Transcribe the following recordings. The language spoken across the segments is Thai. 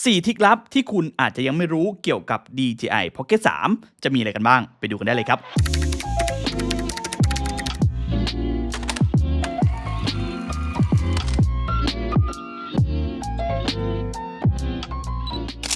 4ทริคลับที่คุณอาจจะยังไม่รู้เกี่ยวกับ DJI Pocket 3 จะมีอะไรกันบ้าง ไปดูกันได้เลยครับ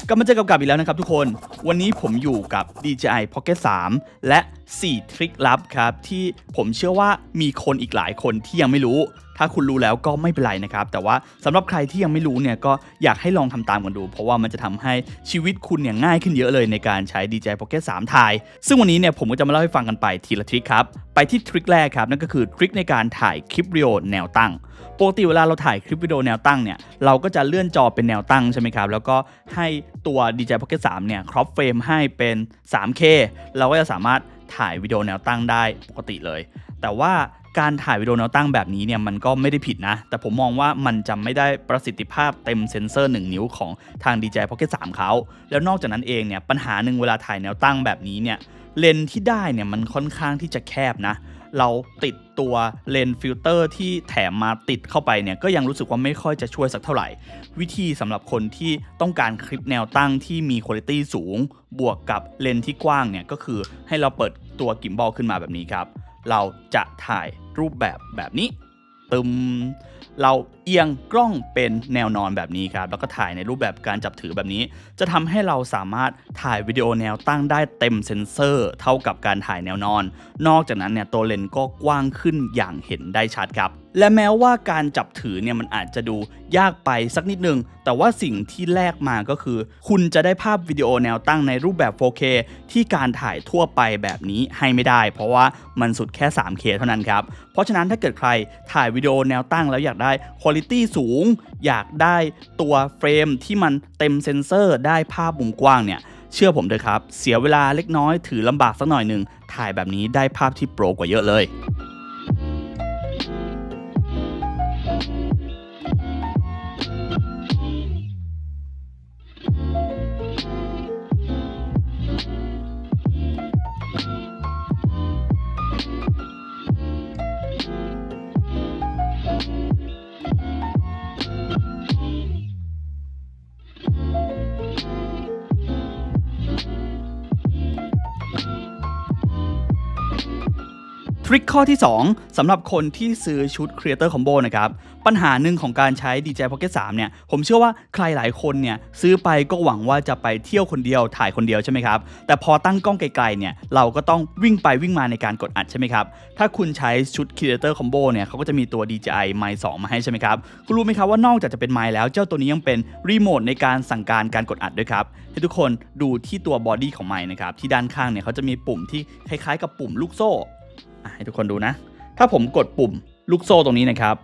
กลับมาเจอกับกับอีกแล้วนะครับทุกคน วันนี้ผมอยู่กับ DJI Pocket 3 และ 4 ทริคลับครับ ที่ผมเชื่อว่ามีคนอีกหลายคนที่ยังไม่รู้ ถ้าคุณรู้แล้วก็ไม่เป็นไรนะครับ แต่ว่าสำหรับใครที่ยังไม่รู้เนี่ยก็อยากให้ลองทำตามกันดู เพราะว่ามันจะทำให้ชีวิตคุณเนี่ยง่ายขึ้นเยอะเลยในการใช้ DJI Pocket 3ถ่าย ซึ่งวันนี้เนี่ยผมก็จะมาเล่าให้ฟังกันไปทีละทริคครับ ไปที่ทริคแรกครับนั่นก็คือทริคในการถ่ายคลิปวิดีโอแนวตั้งปกติเวลาเราถ่ายคลิปวิดีโอแนวตั้งเนี่ยเราก็จะเลื่อนจอเป็นแนวตั้งใช่ไหมครับแล้วก็ให้ตัว DJI Pocket 3เนี่ยครอปเฟรมให้เป็น 3K เราก็จะสามารถถ่ายวิดีโอแนวตั้งได้ปกติเลย แต่ว่า การถ่ายวิดีโอแนวตั้งแบบนี้เนี่ยมันก็ไม่ได้ผิดนะ แต่ผมมองว่ามันจะไม่ได้ประสิทธิภาพเต็มเซนเซอร์ 1 นิ้วของทาง DJI Pocket 3เขาแล้วนอกจากนั้นเองเนี่ยปัญหาหนึ่งเวลาถ่ายแนวตั้งแบบนี้เนี่ยเลนที่ได้เนี่ยมันค่อนข้างที่จะแคบนะ เราติดตัวเลนฟิลเตอร์ที่แถมมาติดเข้าไปเนี่ยก็ยังรู้สึกว่าไม่ค่อยจะช่วยสักเท่าไหร่ วิธีสำหรับคนที่ต้องการคลิปแนวตั้งที่มีคุณภาพสูง บวกกับเลนที่กว้างเนี่ยก็คือให้เราเปิดตัวกิมบอลขึ้นมาแบบนี้ครับ เราจะถ่ายรูปแบบแบบนี้ตึมเรา เอียงกล้องเป็นแนวนอนแบบนี้ครับแล้วก็ถ่ายในรูปแบบการจับถือแบบนี้ จะทำให้เราสามารถถ่ายวิดีโอแนวตั้งได้เต็มเซนเซอร์ เท่ากับการถ่ายแนวนอน นอกจากนั้นเนี่ยตัวเลนส์ก็กว้างขึ้นอย่างเห็นได้ชัดครับและแม้ว่าการจับถือเนี่ยมันอาจจะดูยากไปสักนิดนึง แต่ว่าสิ่งที่แลกมาก็คือ คุณจะได้ภาพวิดีโอแนวตั้งในรูปแบบ 4K ที่การถ่ายทั่วไปแบบนี้ให้ไม่ได้ เพราะว่ามันสุดแค่ 3K เท่านั้นครับ เพราะฉะนั้นถ้าเกิดใครถ่ายวิดีโอแนวตั้งแล้วอยากได้คุณภาพสูง อยากได้ตัวเฟรมที่มันเต็มเซนเซอร์ได้ภาพมุมกว้างเนี่ย เชื่อผมเถอะครับ เสียเวลาเล็กน้อยถือลำบากสักหน่อยหนึ่งถ่ายแบบนี้ได้ภาพที่โปรกว่าเยอะเลย ทริคข้อที่ 2สำหรับคนที่ซื้อชุด Creator Combo นะครับ ปัญหาหนึ่งของการใช้ DJI Pocket 3 เนี่ย ผมเชื่อว่าใครหลายคนเนี่ย ซื้อไปก็หวังว่าจะไปเที่ยวคนเดียวถ่ายคนเดียวใช่ไหมครับ แต่พอตั้งกล้องไกลๆเนี่ย เราก็ต้องวิ่งไปวิ่งมาในการกดอัดใช่ไหมครับ ถ้าคุณใช้ชุด Creator Combo เนี่ย เขาก็จะมีตัว DJI m i 2มาให้ใช่ไหมครับ คุณรู้ไหมครับว่านอกจากจะเป็นไมค์แล้วเจ้าตัวนี้ยังเป็นรีโมทในการสั่งการการกดอัดด้วยครับให้ทุกคนดูที่ตัวบอดี้ของไมค์นะครับที่ด้านข้างเนี่ยเขาจะมีปุ่มที่คล้ายๆ กับปุ่มลูกโซ่ ให้ทุกคนดูนะ ถ้าผมกดปุ่มลูกโซ่ตรงนี้นะครับ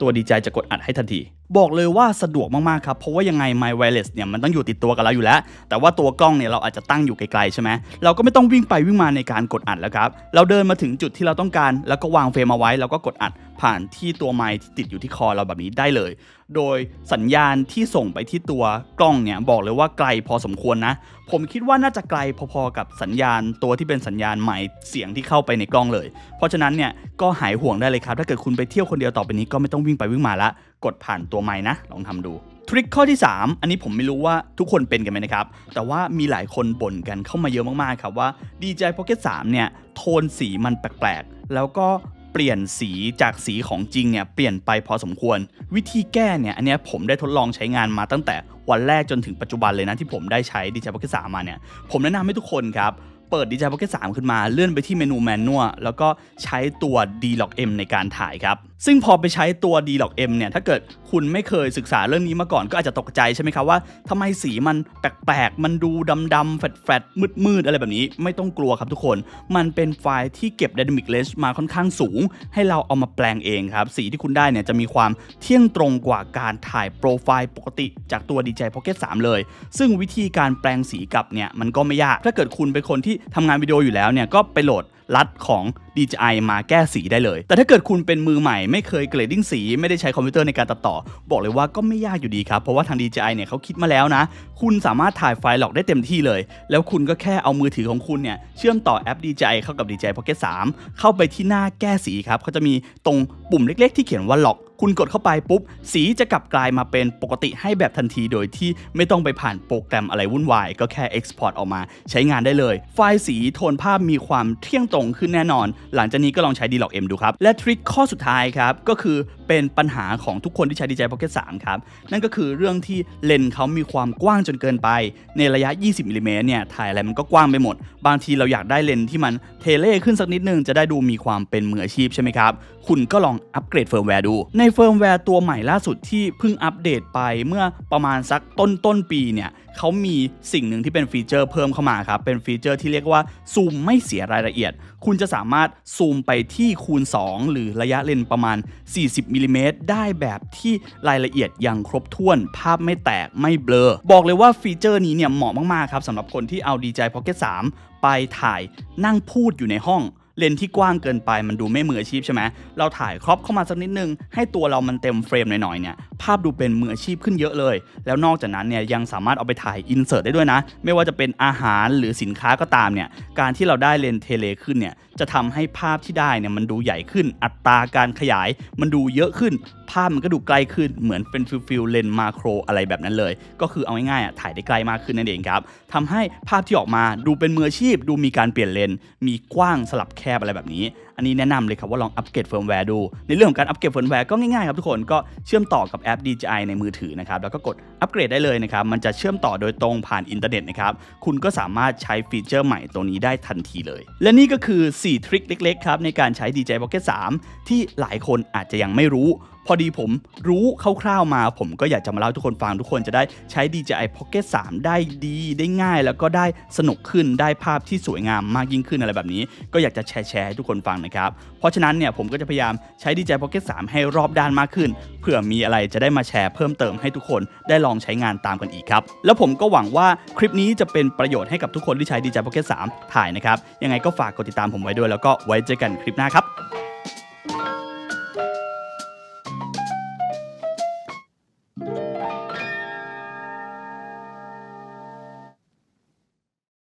ตัวดีใจจะกดอัดให้ทันที บอกเลยว่าสะดวกมาก ๆ ครับ เพราะว่ายังไง My Wireless เนี่ยมันต้องอยู่ติดตัวกับเราอยู่แล้ว แต่ว่าตัวกล้องเนี่ยเราอาจจะตั้งอยู่ไกล ๆ ใช่ไหม เราก็ไม่ต้องวิ่งไปวิ่งมาในการกดอัดแล้วครับ เราเดินมาถึงจุดที่เราต้องการ แล้วก็วางเฟรมเอาไว้ แล้วก็กดอัด ผ่านที่ตัวไมค์ที่ติดอยู่ที่คอเราแบบนี้ได้เลย โดยสัญญาณที่ส่งไปที่ตัวกล้องเนี่ยบอกเลยว่าไกลพอสมควรนะ ผมคิดว่าน่าจะไกลพอๆกับสัญญาณตัวที่เป็นสัญญาณใหม่เสียงที่เข้าไปในกล้องเลย เพราะฉะนั้นเนี่ยก็หายห่วงได้เลยครับ ถ้าเกิดคุณไปเที่ยวคนเดียวต่อไปนี้ก็ไม่ต้องวิ่งไปวิ่งมาละ กดผ่านตัวไม้นะลองทำดูทริคข้อที่ 3 อันนี้ผมไม่รู้ว่าทุกคนเป็นกันไหมนะครับ แต่ว่ามีหลายคนบ่นกันเข้ามาเยอะมากๆครับว่า DJI Pocket 3 เนี่ย โทนสีมันแปลกๆ แล้วก็ เปลี่ยนสีจากสีของจริงเนี่ยเปลี่ยนไปพอสมควร วิธีแก้เนี่ยอันนี้ผมได้ทดลองใช้งานมาตั้งแต่วันแรกจนถึงปัจจุบันเลยนะที่ผมได้ใช้ DJI Pocket 3มาเนี่ยผมแนะนำให้ทุกคนครับเปิด DJI Pocket 3ขึ้นมาเลื่อนไปที่เมนูแมนนวลแล้วก็ใช้ตัว D-Log M ในการถ่ายครับ ซึ่งพอไปใช้ตัว D-Log M เนี่ย ถ้าเกิดคุณไม่เคยศึกษาเรื่องนี้มาก่อนก็อาจจะตกใจใช่ไหมครับว่าทำไมสีมันแปลกๆ มันดูดำๆแฟดๆ มืดๆ อะไรแบบนี้ ไม่ต้องกลัวครับทุกคน มันเป็นไฟล์ที่เก็บ Dynamic Range มาค่อนข้างสูง ให้เราเอามาแปลงเองครับ สีที่คุณได้เนี่ยจะมีความเที่ยงตรงกว่าการถ่ายโปรไฟล์ปกติจากตัว DJI Pocket 3 เลย ซึ่งวิธีการแปลงสีกลับเนี่ยมันก็ไม่ยาก ถ้าเกิดคุณเป็นคนที่ทำงานวิดีโออยู่แล้วเนี่ยก็ไปโหลดลัดของ DJI มาแก้สีได้เลย แต่ถ้าเกิดคุณเป็นมือใหม่ไม่เคยเกรดดิ้งสี ไม่ได้ใช้คอมพิวเตอร์ในการตัดต่อ บอกเลยว่าก็ไม่ยากอยู่ดีครับ เพราะว่าทาง DJI เนี่ยเขาคิดมาแล้วนะ คุณสามารถถ่ายไฟล์หลอกได้เต็มที่เลย แล้วคุณก็แค่เอามือถือของคุณเนี่ยเชื่อมต่อแอป DJI เข้ากับ DJI Pocket 3 เข้าไปที่หน้าแก้สีครับเขาจะมีตรงปุ่มเล็ก ๆ ที่เขียนว่าล็อก คุณกดเข้าไปปุ๊บ สีจะกลับกลายมาเป็นปกติให้แบบทันทีโดยที่ไม่ต้องไปผ่านโปรแกรมอะไรวุ่นวาย ก็แค่ Export ออกมาใช้งานได้เลย ไฟล์สีโทนภาพมีความเที่ยงตรงขึ้นแน่นอน หลังจากนี้ก็ลองใช้ D-Log M ดูครับ และทริคข้อสุดท้ายครับ ก็คือเป็นปัญหาของทุกคนที่ใช้ DJI Pocket 3 ครับ นั่นก็คือเรื่องที่เลนส์เขามีความกว้างจนเกินไป ในระยะ 20มิลลิเมตรเนี่ยถ่ายอะไรมันก็กว้างไปหมด บางทีเราอยากได้เลนส์ที่มันเทเล่ขึ้นสักนิดนึงจะได้ดูมีความเป็นมืออาชีพใช่ไหมครับคุณก็ลองอัปเกรดเฟิร์มแวร์ดูในเฟิร์มแวร์ตัวใหม่ล่าสุดที่เพิ่งอัปเดตไปเมื่อประมาณสักต้นต้นปีเนี่ยเขามีสิ่งหนึ่งที่เป็นฟีเจอร์เพิ่มเข้ามาครับ เป็นฟีเจอร์ที่เรียกว่าซูมไม่เสียรายละเอียด คุณจะสามารถซูมไปที่คูณ 2 หรือระยะเลนส์ประมาณ 40มิลลิเมตรได้แบบที่รายละเอียดยังครบถ้วน ภาพไม่แตกไม่เบลอ บอกเลยว่าฟีเจอร์นี้เนี่ยเหมาะมากๆครับสำหรับคนที่เอา DJI Pocket 3 ไปถ่ายนั่งพูดอยู่ในห้อง เลนที่กว้างเกินไปมันดูไม่มืออาชีพใช่ไหมเราถ่ายครอปเข้ามาสักนิดนึงให้ตัวเรามันเต็มเฟรมหน่อยๆเนี่ย ภาพดูเป็นมืออาชีพขึ้นเยอะเลย แล้วนอกจากนั้นเนี่ยยังสามารถเอาไปถ่ายอินเสิร์ตได้ด้วยนะ ไม่ว่าจะเป็นอาหารหรือสินค้าก็ตามเนี่ยการที่เราได้เลนเทเลขึ้นเนี่ยจะทำให้ภาพที่ได้เนี่ยมันดูใหญ่ขึ้น อัตราการขยายมันดูเยอะขึ้น ภาพมันก็ดูใกล้ขึ้นเหมือนเป็นฟิลฟิลเลนมาโครอะไรแบบนั้นเลย ก็คือเอาง่ายๆอะถ่ายได้ใกล้มากขึ้นนั่นเองครับทำให้ภาพที่ออกมาดูเป็นมืออาชีพ ดูมีการเปลี่ยนเลนมีกว้างสลับแคบอะไรแบบนี้อันนี้แนะนำเลยครับว่าลองอัปเกรดเฟิร์มแวร์ดู ในเรื่องของการอัปเกรดเฟิร์มแวร์ก็ง่ายๆครับทุกคนก็เชื่อมต่อกับแอป DJI ในมือถือนะครับแล้วก็กดอัปเกรดได้เลยนะครับมันจะเชื่อมต่อโดยตรงผ่านอินเทอร์เน็ตนะครับคุณก็สามารถใช้ฟีเจอร์ใหม่ตัวนี้ได้ทันทีเลย และนี่ก็คือ 4 ทริคเล็กๆครับในการใช้ DJI Pocket 3 ที่หลายคนอาจจะยังไม่รู้พอดีผมรู้คร่าวๆมา ผมก็อยากจะมาเล่าทุกคนฟังทุกคนจะได้ใช้ DJI Pocket 3 ได้ดีได้ง่าย แล้วก็ได้สนุกขึ้นได้ภาพที่สวยงามมากยิ่งขึ้นอะไรแบบนี้ ก็อยากจะแชร์แชร์ให้ทุกคนฟังนะครับ เพราะฉะนั้นเนี่ยผมก็จะพยายามใช้ DJI Pocket 3 ให้รอบด้านมากขึ้นเผื่อมีอะไรจะได้มาแชร์เพิ่มเติมให้ทุกคนได้ลองใช้งานตามกันอีกครับแล้วผมก็หวังว่าคลิปนี้จะเป็นประโยชน์ให้กับทุกคนที่ใช้ DJI Pocket 3 ถ่ายนะครับยังไงก็ฝากกดติดตามผมไว้ด้วยแล้วก็ไว้เจอกันคลิปหน้าครับ